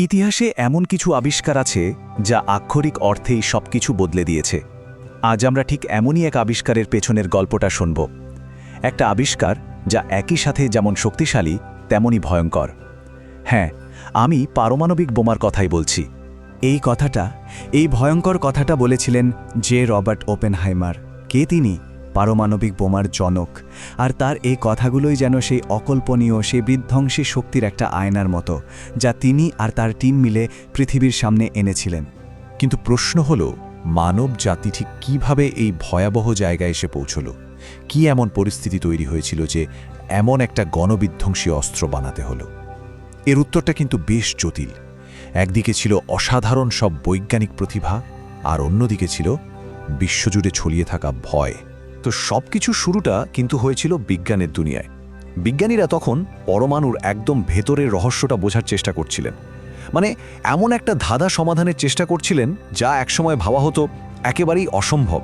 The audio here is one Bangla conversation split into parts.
ইতিহাসে এমন কিছু আবিষ্কার আছে যা আক্ষরিক অর্থেই সবকিছু বদলে দিয়েছে। আজ আমরা ঠিক এমনই এক আবিষ্কারের পেছনের গল্পটা শুনব। একটা আবিষ্কার যা একই সাথে যেমন শক্তিশালী, তেমনই ভয়ঙ্কর। হ্যাঁ আমি পারমাণবিক বোমার কথাই বলছি। এই কথাটা, এই ভয়ঙ্কর কথাটা বলেছিলেন জে রবার্ট ওপেনহাইমার। কে তিনি? পারমাণবিক বোমার জনক। আর তার এই কথাগুলোই যেন সেই অকল্পনীয়, সেই বিধ্বংসী শক্তির একটা আয়নার মতো, যা তিনি আর তার টিম মিলে পৃথিবীর সামনে এনেছিলেন। কিন্তু প্রশ্ন হল, মানব জাতি ঠিক কীভাবে এই ভয়াবহ জায়গায় এসে পৌঁছল? কি এমন পরিস্থিতি তৈরি হয়েছিল যে এমন একটা গণবিধ্বংসী অস্ত্র বানাতে হলো? এর উত্তরটা কিন্তু বেশ জটিল। একদিকে ছিল অসাধারণ সব বৈজ্ঞানিক প্রতিভা, আর অন্যদিকে ছিল বিশ্বজুড়ে ছড়িয়ে থাকা ভয়। তো সবকিছু শুরুটা কিন্তু হয়েছিল বিজ্ঞানের দুনিয়ায়। বিজ্ঞানীরা তখন পরমাণুর একদম ভেতরের রহস্যটা বোঝার চেষ্টা করছিলেন। মানে এমন একটা ধাঁধা সমাধানের চেষ্টা করছিলেন যা একসময় ভাবা হতো একেবারেই অসম্ভব।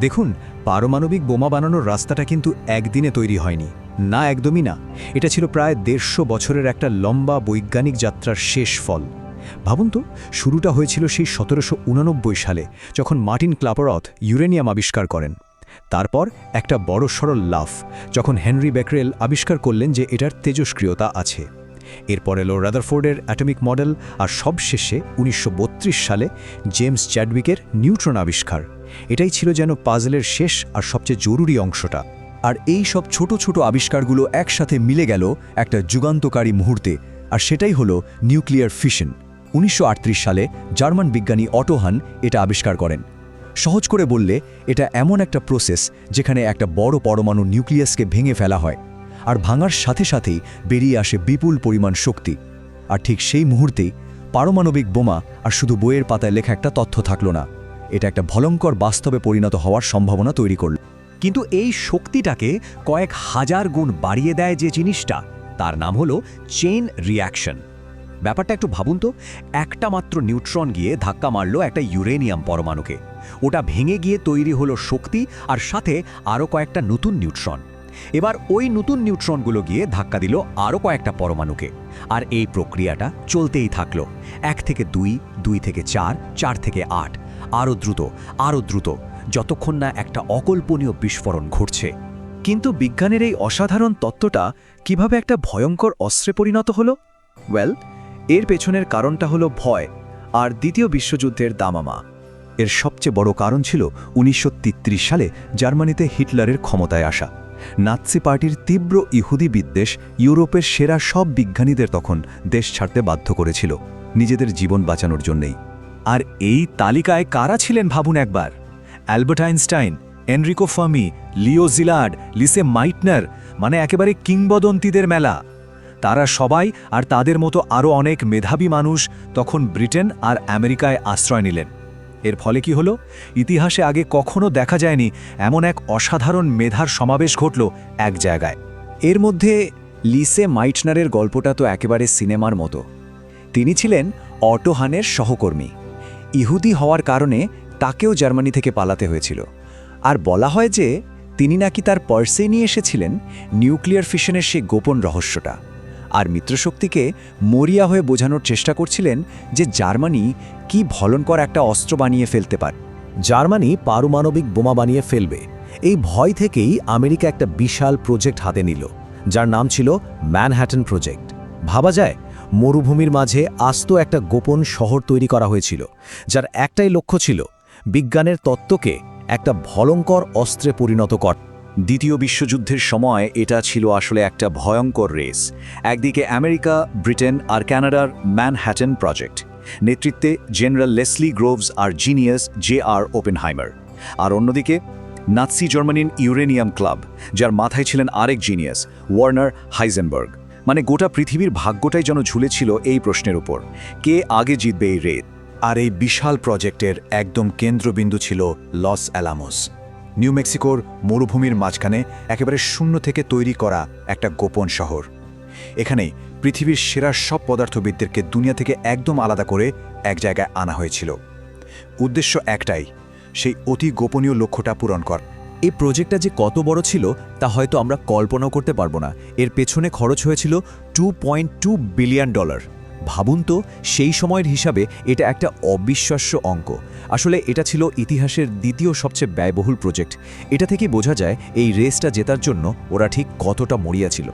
দেখুন, পারমাণবিক বোমা বানানোর রাস্তাটা কিন্তু একদিনে তৈরি হয়নি। না একদমই না, এটা ছিল প্রায় দেড়শো বছরের একটা লম্বা বৈজ্ঞানিক যাত্রার শেষ ফল। ভাবুন তো, শুরুটা হয়েছিল সেই সতেরোশো ঊননব্বই সালে, যখন মার্টিন ক্লাপারথ ইউরেনিয়াম আবিষ্কার করেন। তারপর একটা বড় সরল লাফ, যখন হেনরি ব্যাকরেল আবিষ্কার করলেন যে এটার তেজস্ক্রিয়তা আছে। এরপর এলো রাদারফোর্ডের অ্যাটমিক মডেল আর সবশেষে উনিশশো বত্রিশ সালে জেমস চ্যাডউইকের নিউট্রন আবিষ্কার। এটাই ছিল যেন পাজলের শেষ আর সবচেয়ে জরুরি অংশটা। আর এই সব ছোট ছোট আবিষ্কারগুলো একসাথে মিলে গেল একটা যুগান্তকারী মুহূর্তে, আর সেটাই হলো নিউক্লিয়ার ফিশন উনিশশো আটত্রিশ সালে জার্মান বিজ্ঞানী অটোহান এটা আবিষ্কার করেন। সহজ করে বললে, এটা এমন একটা প্রসেস যেখানে একটা বড় পরমাণু নিউক্লিয়াসকে ভেঙে ফেলা হয় আর ভাঙার সাথে সাথেই বেরিয়ে আসে বিপুল পরিমাণ শক্তি। আর ঠিক সেই মুহূর্তেই পারমাণবিক বোমা আর শুধু বইয়ের পাতায় লেখা একটা তথ্য থাকল না। এটা একটা ভয়ঙ্কর বাস্তবে পরিণত হওয়ার সম্ভাবনা তৈরি করল। কিন্তু এই শক্তিটাকে কয়েক হাজার গুণ বাড়িয়ে দেয় যে জিনিসটা, তার নাম হলো চেইন রিয়াকশন ব্যাপারটা একটু ভাবুন তো। একটা মাত্র নিউট্রন গিয়ে ধাক্কা মারলো একটা ইউরেনিয়াম পরমাণুকে। ওটা ভেঙে গিয়ে তৈরি হলো শক্তি আর সাথে আরও কয়েকটা নতুন নিউট্রন। এবার ওই নতুন নিউট্রনগুলো গিয়ে ধাক্কা দিল আরও কয়েকটা পরমাণুকে। আর এই প্রক্রিয়াটা চলতেই থাকল। এক থেকে দুই দুই থেকে চার চার থেকে আট। আরও দ্রুত আরও দ্রুত, যতক্ষণ না একটা অকল্পনীয় বিস্ফোরণ ঘটছে। কিন্তু বিজ্ঞানের এই অসাধারণ তত্ত্বটা কীভাবে একটা ভয়ঙ্কর অস্ত্রে পরিণত হলো? ওয়েল এর পেছনের কারণটা হলো ভয় আর দ্বিতীয় বিশ্বযুদ্ধের দামামা। এর সবচেয়ে বড় কারণ ছিল উনিশশো তেত্রিশ সালে জার্মানিতে হিটলারের ক্ষমতায় আসা। নাৎসি পার্টির তীব্র ইহুদি বিদ্বেষ ইউরোপের সেরা সব বিজ্ঞানীদের তখন দেশ ছাড়তে বাধ্য করেছিল, নিজেদের জীবন বাঁচানোর জন্যেই। আর এই তালিকায় কারা ছিলেন ভাবুন একবার? Albert Einstein, Enrico Fermi Leo Szilard, Lise Meitner মানে একেবারে কিংবদন্তিদের মেলা। তারা সবাই আর তাদের মতো আরও অনেক মেধাবী মানুষ তখন ব্রিটেন আর আমেরিকায় আশ্রয় নিলেন। এর ফলে কি হলো? ইতিহাসে আগে কখনো দেখা যায়নি এমন এক অসাধারণ মেধার সমাবেশ ঘটল এক জায়গায়। এর মধ্যে লিসে মাইটনারের গল্পটা তো একেবারে সিনেমার মতো। তিনি ছিলেন অটোহানের সহকর্মী। ইহুদি হওয়ার কারণে তাকেও জার্মানি থেকে পালাতে হয়েছিল। আর বলা হয় যে তিনি নাকি তার পার্সে নিয়ে এসেছিলেন নিউক্লিয়ার ফিশনের সেই গোপন রহস্যটা। আর মিত্রশক্তিকে মরিয়া হয়ে বোঝানোর চেষ্টা করছিলেন যে জার্মানি কি ভলনকর একটা অস্ত্র বানিয়ে ফেলতে পারে। জার্মানি পারমাণবিক বোমা বানিয়ে ফেলবে। এই ভয় থেকেই আমেরিকা একটা বিশাল প্রজেক্ট হাতে নিল, যার নাম ছিল ম্যানহ্যাটন প্রজেক্ট। ভাবা যায়, মরুভূমির মাঝে আস্ত একটা গোপন শহর তৈরি করা হয়েছিল, যার একটাই লক্ষ্য ছিল বিজ্ঞানের তত্ত্বকে একটা ভলঙ্কর অস্ত্রে পরিণত কর দ্বিতীয় বিশ্বযুদ্ধের সময় এটা ছিল আসলে একটা ভয়ঙ্কর রেস। একদিকে আমেরিকা, ব্রিটেন আর ক্যানাডার ম্যানহ্যাটন প্রজেক্ট। নেতৃত্বে জেনারেল লেসলি গ্রোভস আর জিনিয়াস জে আর ওপেনহাইমার। আর অন্যদিকে নাৎসি জার্মানির ইউরেনিয়াম ক্লাব, যার মাথায় ছিলেন আরেক জিনিয়াস, ওয়ার্নার হাইজেনবার্গ। মানে গোটা পৃথিবীর ভাগ্যটাই যেন ঝুলেছিল এই প্রশ্নের উপর। কে আগে জিতবে এই রেত? আর এই বিশাল প্রজেক্টের একদম কেন্দ্রবিন্দু ছিল লস অ্যালামোস। নিউ মেক্সিকোর মরুভূমির মাঝখানে একেবারে শূন্য থেকে তৈরি করা একটা গোপন শহর। এখানেই পৃথিবীর সেরা সব পদার্থবিদদেরকে দুনিয়া থেকে একদম আলাদা করে এক জায়গায় আনা হয়েছিল। উদ্দেশ্য একটাই, সেই অতি গোপনীয় লক্ষ্যটা পূরণ কর। এই প্রজেক্টটা যে কত বড় ছিল, তা হয়তো আমরা কল্পনাও করতে পারব না। এর পেছনে খরচ হয়েছিল টু বিলিয়ন ডলার ভাবুন তো সেই সময়ের হিসাবে এটা একটা অবিশ্বাস্য অঙ্ক। আসলে এটা ছিল ইতিহাসের দ্বিতীয় সবচেয়ে ব্যয়বহুল প্রজেক্ট। এটা থেকে বোঝা যায় এই রেসটা জেতার জন্য ওরা ঠিক কতটা মরিয়াছিল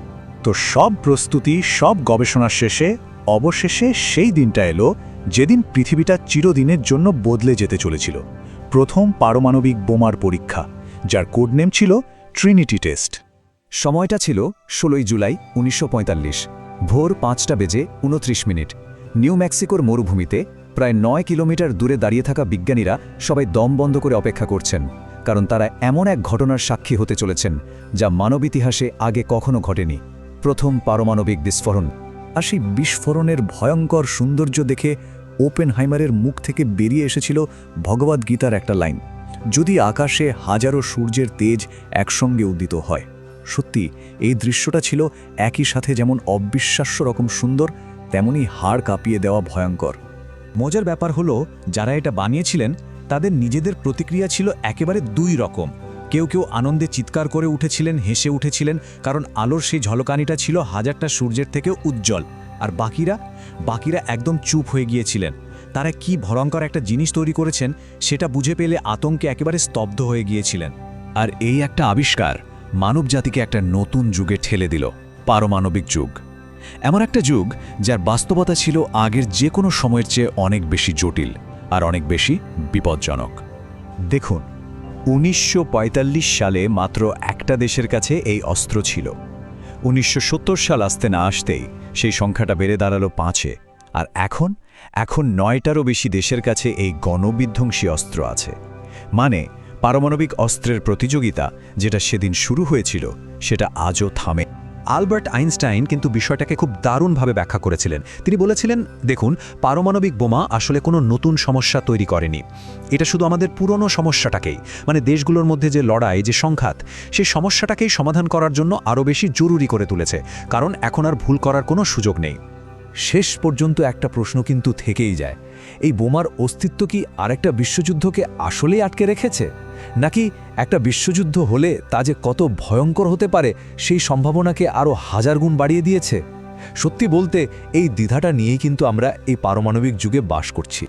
তো সব প্রস্তুতি সব গবেষণা শেষে অবশেষে সেই দিনটা এলো যেদিন পৃথিবীটা চিরদিনের জন্য বদলে যেতে চলেছিল। প্রথম পারমাণবিক বোমার পরীক্ষা যার কোডনেম ছিল ট্রিনিটি টেস্ট সময়টা ছিল ষোলোই জুলাই উনিশশো পঁয়তাল্লিশ। ভোর পাঁচটা বেজে উনত্রিশ মিনিট। নিউ মেক্সিকোর মরুভূমিতে প্রায় নয় কিলোমিটার দূরে দাঁড়িয়ে থাকা বিজ্ঞানীরা সবাই দম বন্ধ করে অপেক্ষা করছেন, কারণ তারা এমন এক ঘটনার সাক্ষী হতে চলেছেন যা মানব ইতিহাসে আগে কখনো ঘটেনি। প্রথম পারমাণবিক বিস্ফোরণ। আর সেই বিস্ফোরণের ভয়ঙ্কর সৌন্দর্য দেখে ওপেনহাইমারের মুখ থেকে বেরিয়ে এসেছিল ভগবদ্গীতার একটা লাইন, যদি আকাশে হাজারো সূর্যের তেজ একসঙ্গে উদ্দিত হয়। সত্যি, এই দৃশ্যটা ছিল একই সাথে যেমন অবিশ্বাস্য রকম সুন্দর তেমনই হাড় কাঁপিয়ে দেওয়া ভয়ঙ্কর। মজার ব্যাপার হলো, যারা এটা বানিয়েছিলেন, তাদের নিজেদের প্রতিক্রিয়া ছিল একেবারে দুই রকম। কেউ কেউ আনন্দে চিৎকার করে উঠেছিলেন, হেসে উঠেছিলেন, কারণ আলোর সেই ঝলকানিটা ছিল হাজারটা সূর্যের থেকেও উজ্জ্বল। আর বাকিরা? বাকিরা একদম চুপ হয়ে গিয়েছিলেন। তারা কি ভয়ঙ্কর একটা জিনিস তৈরি করেছেন, সেটা বুঝে পেলে আতঙ্কে একেবারে স্তব্ধ হয়ে গিয়েছিলেন। আর এই একটা আবিষ্কার। মানবজাতিকে একটা নতুন যুগে ঠেলে দিল, পারমাণবিক যুগ। এমন একটা যুগ যার বাস্তবতা ছিল আগের যে কোনো সময়ের চেয়ে অনেক বেশি জটিল আর অনেক বেশি বিপজ্জনক। দেখুন, উনিশশো পঁয়তাল্লিশ সালে মাত্র একটা দেশের কাছে এই অস্ত্র ছিল। উনিশশো সত্তর সাল আসতে না আসতেই সেই সংখ্যাটা বেড়ে দাঁড়াল পাঁচে আর এখন এখন নয়টারও বেশি দেশের কাছে এই গণবিধ্বংসী অস্ত্র আছে। মানে পারমাণবিক অস্ত্রের প্রতিযোগিতা যেটা সেদিন শুরু হয়েছিল, সেটা আজও থামে। আলবার্ট আইনস্টাইন কিন্তু বিষয়টাকে খুব দারুণভাবে ব্যাখ্যা করেছিলেন। তিনি বলেছিলেন, দেখুন, পারমাণবিক বোমা আসলে কোনো নতুন সমস্যা তৈরি করেনি। এটা শুধু আমাদের পুরনো সমস্যাটাকেই মানে দেশগুলোর মধ্যে যে লড়াই, যে সংঘাত, সেই সমস্যাটাকেই সমাধান করার জন্য আরও বেশি জরুরি করে তুলেছে, কারণ এখন আর ভুল করার কোনো সুযোগ নেই। শেষ পর্যন্ত একটা প্রশ্ন কিন্তু থেকেই যায়, এই বোমার অস্তিত্ব কি আরেকটা বিশ্বযুদ্ধকে আসলেই আটকে রেখেছে? নাকি একটা বিশ্বযুদ্ধ হলে তা যে কত ভয়ঙ্কর হতে পারে সেই সম্ভাবনাকে আরও হাজার গুণ বাড়িয়ে দিয়েছে? সত্যি বলতে, এই দ্বিধাটা নিয়েই কিন্তু আমরা এই পারমাণবিক যুগে বাস করছি।